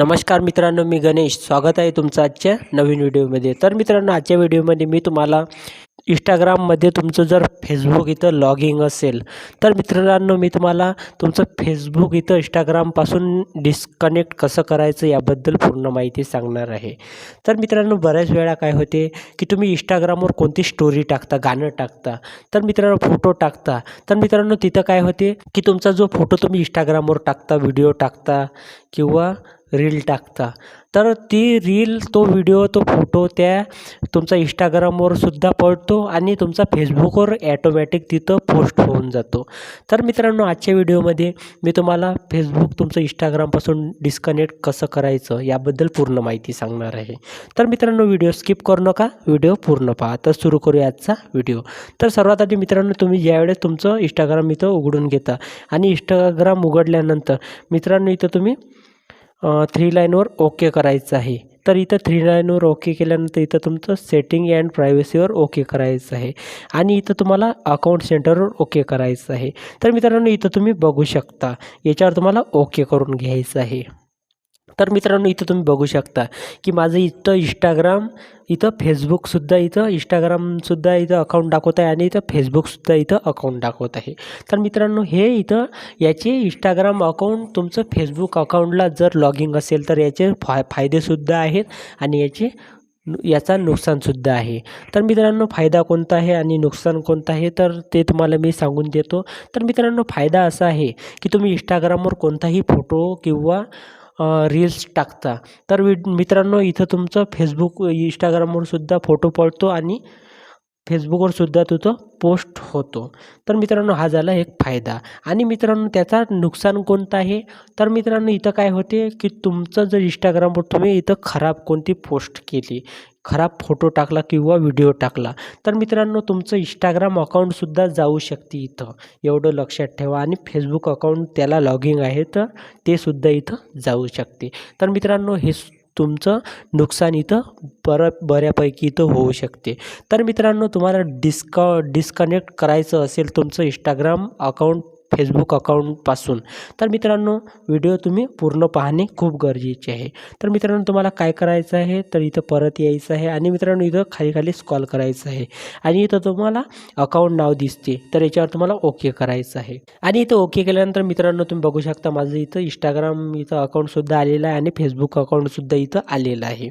नमस्कार मित्रांनो मी गणेश. स्वागत आहे तुमचं आजच्या नवीन व्हिडिओमध्ये. तर मित्रांनो आजच्या व्हिडिओमध्ये मी तुम्हाला इंस्टाग्राममध्ये तुमचं जर फेसबुक इथं लॉगिंग असेल तर मित्रांनो मी तुम्हाला तुमचं फेसबुक इथं इंस्टाग्रामपासून डिस्कनेक्ट कसं करायचं याबद्दल पूर्ण माहिती सांगणार आहे. तर मित्रांनो बऱ्याच वेळा काय होते की तुम्ही इंस्टाग्रामवर कोणती स्टोरी टाकता गाणं टाकता तर मित्रांनो फोटो टाकता तर मित्रांनो तिथं काय होते की तुमचा जो फोटो तुम्ही इंस्टाग्रामवर टाकता व्हिडिओ टाकता किंवा रील टाकता. तर ती रील तो व्हिडिओ तो फोटो त्या तुमचा इंस्टाग्रामवर सुद्धा पडतो आणि तुमचा फेसबुकवर ॲटोमॅटिक तिथं पोस्ट होऊन जातो. तर मित्रांनो आजच्या व्हिडिओमध्ये मी तुम्हाला फेसबुक तुमचं इंस्टाग्रामपासून डिस्कनेक्ट कसं करायचं याबद्दल पूर्ण माहिती सांगणार आहे. तर मित्रांनो व्हिडिओ स्किप करू नका व्हिडिओ पूर्ण पहा. तर सुरू करूया आजचा व्हिडिओ तर सर्वात आधी मित्रांनो तुम्ही ज्यावेळेस तुमचं इंस्टाग्राम इथं उघडून घेता आणि इंस्टाग्राम उघडल्यानंतर मित्रांनो इथं तुम्ही थ्री लाईनवर ओके करायचं आहे. तर इथं थ्री लाईनवर ओके केल्यानंतर इथं तुमचं सेटिंग अँड प्रायव्हसीवर ओके करायचं आहे. आणि इथं तुम्हाला अकाउंट सेंटरवर ओके करायचं आहे. तर मित्रांनो इथं तुम्ही बघू शकता. याच्यावर तुम्हाला ओके करून घ्यायचं आहे. तर मित्रांनो इथं तुम्ही बघू शकता की माझं इथं इंस्टाग्राम इथं फेसबुकसुद्धा इथं इंस्टाग्रामसुद्धा इथं अकाउंट दाखवत आहे आणि इथं फेसबुकसुद्धा इथं अकाउंट दाखवत आहे. तर मित्रांनो हे इथं याचे इंस्टाग्राम अकाउंट तुमचं फेसबुक अकाउंटला जर लॉगिंग असेल तर याचे फाय फायदेसुद्धा आहेत आणि याचे याचा नुकसानसुद्धा आहे. तर मित्रांनो फायदा कोणता आहे आणि नुकसान कोणतं आहे तर ते तुम्हाला मी सांगून देतो. तर मित्रांनो फायदा असा आहे की तुम्ही इंस्टाग्रामवर कोणताही फोटो किंवा रील्स टाकता. तर वि मित्रांनो इथं तुमचं फेसबुक इंस्टाग्रामवर सुद्धा फोटो पडतो आणि फेसबुकवर सुद्धा तिथं पोस्ट होतो. तर मित्रांनो हा झाला एक फायदा. आणि मित्रांनो त्याचा नुकसान कोणतं आहे? तर मित्रांनो इथं काय होते की तुमचं जर इंस्टाग्रामवर तुम्ही इथं खराब कोणती पोस्ट केली खराब फोटो टाकला किंवा व्हिडिओ टाकला तर मित्रांनो तुमचं इंस्टाग्राम अकाउंटसुद्धा जाऊ शकते इथं. एवढं लक्षात ठेवा आणि फेसबुक अकाउंट त्याला लॉगिंग आहे तर ते सुद्धा इथं जाऊ शकते. तर मित्रांनो हे तुमचं नुकसान इथं बरं बऱ्यापैकी इथं होऊ शकते. तर मित्रांनो तुम्हाला डिस्क डिस्कनेक्ट करायचं असेल तुमचं इंस्टाग्राम अकाउंट फेसबुक अकाउंटपासून तर मित्रांनो व्हिडिओ तुम्ही पूर्ण पाहणे खूप गरजेचे आहे. तर मित्रांनो तुम्हाला काय करायचं आहे? तर इथं परत यायचं आहे आणि मित्रांनो इथं खाली खाली स्कॉल करायचं आहे. आणि इथं तुम्हाला अकाउंट नाव दिसते. तर याच्यावर तुम्हाला ओके करायचं आहे. आणि इथं ओके केल्यानंतर मित्रांनो तुम्ही बघू शकता माझं इथं इंस्टाग्राम इथं अकाउंटसुद्धा आलेलं आहे आणि फेसबुक अकाउंटसुद्धा इथं आलेलं आहे.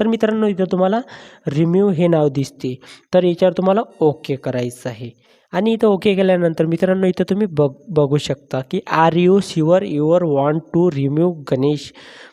तर मित्रांनो इथं तुम्हाला रिम्यू हे नाव दिसते. तर याच्यावर तुम्हाला ओके करायचं आहे. आणि इथं ओके केल्यानंतर मित्रांनो इथं तुम्ही बघ बघू शकता की are you sure your want to remove Ganesh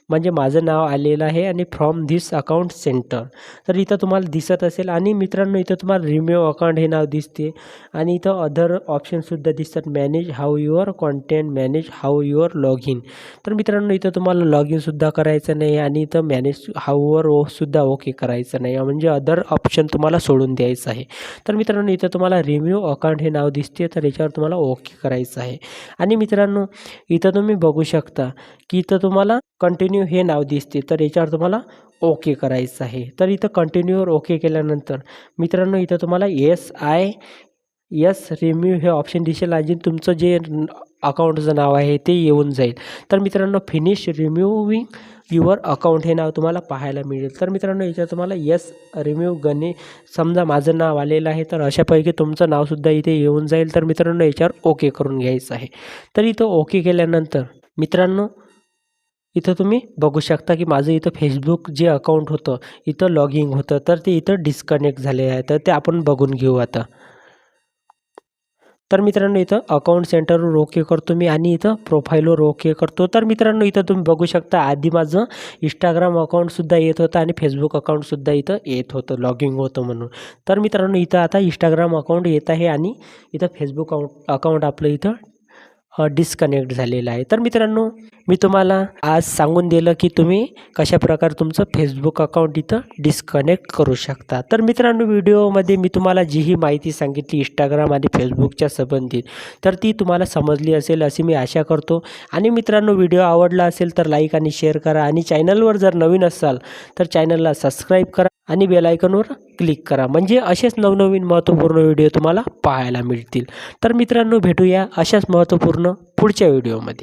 म्हणजे माझं नाव आलेलं आहे आणि फ्रॉम धिस अकाउंट सेंटर तर इथं तुम्हाला दिसत असेल आणि मित्रांनो इथं तुम्हाला रिम्यू अकाउंट हे नाव दिसते. आणि इथं अदर ऑप्शनसुद्धा दिसतात. Manage how your content manage how your log in तर मित्रांनो इथं तुम्हाला लॉग इनसुद्धा करायचं नाही आणि इथं मॅनेज हाऊवर सुद्धा ओके करायचं नाही. म्हणजे अदर ऑप्शन तुम्हाला सोडून द्यायचं आहे. तर मित्रांनो इथं तुम्हाला रिम्यू अकाउंट हे नाव दिसते. तर याच्यावर तुम्हाला ओके करायचं आहे. आणि मित्रांनो इथं तुम्ही बघू शकता की इथं तुम्हाला कंटिन्यू हे नाव दिसते. तर याच्यावर तुम्हाला ओके करायचं आहे. तर इथं कंटिन्यूवर ओके केल्यानंतर मित्रांनो इथं तुम्हाला एस आय यस रिम्यू हे ऑप्शन दिसेल आणि तुमचं जे अकाउंटचं नाव आहे ते येऊन जाईल. तर मित्रांनो फिनिश रिम्यूविंग युअर अकाउंट हे नाव तुम्हाला पाहायला मिळेल. तर मित्रांनो याच्यात तुम्हाला यस रिम्यू गणे समजा माझं नाव आलेलं आहे तर अशापैकी तुमचं नावसुद्धा इथे येऊन जाईल. तर मित्रांनो याच्यावर ओके करून घ्यायचं आहे. तर इथं ओके केल्यानंतर मित्रांनो इथं तुम्ही बघू शकता की माझं इथं फेसबुक जे अकाउंट होतं इथं लॉगिंग होतं तर ते इथं डिस्कनेक्ट झाले आहे. तर ते आपण बघून घेऊ आता. तर मित्रांनो इथं अकाउंट सेंटरवर ओके करतो मी आणि इथं प्रोफाईलवर ओके करतो. तर मित्रांनो इथं तुम्ही बघू शकता आधी माझं इंस्टाग्राम अकाउंटसुद्धा येत होतं आणि फेसबुक अकाउंटसुद्धा इथं येत होतं लॉगिंग होतं म्हणून. तर मित्रांनो इथं आता इंस्टाग्राम अकाउंट येत आहे आणि इथं फेसबुक अकाउंट अकाउंट आपलं इथं डिस्कनेक्ट झालेलं आहे. तर मित्रांनो मी तुम्हाला आज सांगून दिलं की तुम्ही कशाप्रकारे तुमचं फेसबुक अकाउंट इथं डिस्कनेक्ट करू शकता. तर मित्रांनो व्हिडिओमध्ये मी तुम्हाला जी ही माहिती सांगितली इंस्टाग्राम आणि फेसबुकच्या संबंधित. तर ती तुम्हाला समजली असेल अशी मी आशा करतो. आणि मित्रांनो व्हिडिओ आवडला असेल तर लाईक आणि शेअर करा. आणि चॅनलवर जर नवीन असाल तर चॅनलला सबस्क्राईब करा. आणि बेलायकनवर क्लिक करा. म्हणजे असेच नवनवीन महत्त्वपूर्ण व्हिडिओ तुम्हाला पाहायला मिळतील. तर मित्रांनो भेटूया अशाच महत्त्वपूर्ण पुढच्या व्हिडिओमध्ये